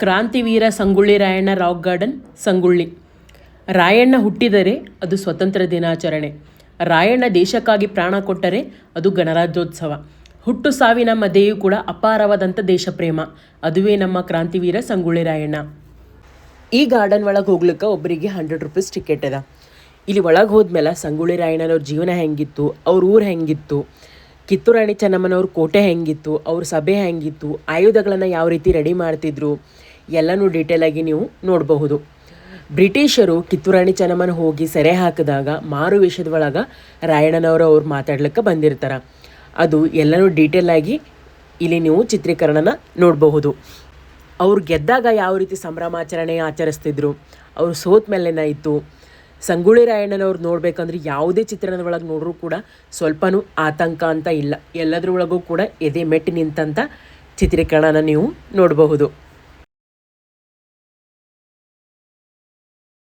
ಕ್ರಾಂತಿವೀರ Sangolli Rayanna rock garden, Sangolli. Rayanna ಹುಟ್ಟಿದರೆ ಅದು ಸ್ವತಂತ್ರ ದಿನಾಚರಣೆ. ರಾಯಣ್ಣ ದೇಶಕ್ಕಾಗಿ ಪ್ರಾಣ ಕೊಟ್ಟರೆ ಅದು ಗಣರಾಜ್ಯೋತ್ಸವ. ಹುಟ್ಟು ಸಾವಿನ ಮಧ್ಯೆಯೂ ಕೂಡ ಅಪಾರವಾದಂಥ ದೇಶಪ್ರೇಮ. ಅದುವೇ ನಮ್ಮ ಕ್ರಾಂತಿವೀರ ಸಂಗೊಳ್ಳಿ ರಾಯಣ್ಣ. ಈ ಗಾರ್ಡನ್ ಒಳಗೆ ಹೋಗ್ಲಿಕ್ಕೆ ಒಬ್ಬರಿಗೆ ಹಂಡ್ರೆಡ್ ರುಪೀಸ್ ಟಿಕೆಟ್ ಅದ. ಇಲ್ಲಿ ಒಳಗೆ ಹೋದ್ಮೇಲೆ ಸಂಗೊಳ್ಳಿ ರಾಯಣ್ಣನವ್ರ ಜೀವನ ಹೆಂಗಿತ್ತು, ಅವ್ರ ಊರು ಹೆಂಗಿತ್ತು ಕಿತ್ತೂರು ರಾಣಿ ಚೆನ್ನಮ್ಮನವ್ರ ಕೋಟೆ ಹೆಂಗಿತ್ತು, ಅವ್ರ ಸಭೆ ಹೆಂಗಿತ್ತು, ಆಯುಧಗಳನ್ನು ಯಾವ ರೀತಿ ರೆಡಿ ಮಾಡ್ತಿದ್ರು, ಎಲ್ಲನೂ ಡೀಟೇಲಾಗಿ ನೀವು ನೋಡಬಹುದು. ಬ್ರಿಟಿಷರು ಕಿತ್ತೂರಾಣಿ ಚೆನ್ನಮ್ಮನ ಹೋಗಿ ಸೆರೆ ಹಾಕಿದಾಗ ಮಾರು ವೇಷದೊಳಗೆ ರಾಯಣ್ಣನವರು ಅವ್ರು ಮಾತಾಡ್ಲಿಕ್ಕೆ ಬಂದಿರ್ತಾರೆ. ಅದು ಎಲ್ಲನೂ ಡೀಟೇಲಾಗಿ ಇಲ್ಲಿ ನೀವು ಚಿತ್ರೀಕರಣನ ನೋಡಬಹುದು. ಅವ್ರು ಗೆದ್ದಾಗ ಯಾವ ರೀತಿ ಸಂಭ್ರಮಾಚರಣೆ ಆಚರಿಸ್ತಿದ್ರು, ಅವ್ರು ಸೋತ ಮೇಲೆ ಏನಾಯಿತು ಸಂಗೊಳ್ಳಿ ರಾಯಣ್ಣನವ್ರು ನೋಡ್ಬೇಕಂದ್ರೆ ಯಾವುದೇ ಚಿತ್ರಣದ ಒಳಗೆ ನೋಡ್ರೂ ಕೂಡ ಸ್ವಲ್ಪನೂ ಆತಂಕ ಅಂತ ಇಲ್ಲ. ಎಲ್ಲದರೊಳಗೂ ಕೂಡ ಎದೆ ಮೆಟ್ಟಿ ನಿಂತಂಥ ಚಿತ್ರೀಕರಣನ ನೀವು ನೋಡಬಹುದು.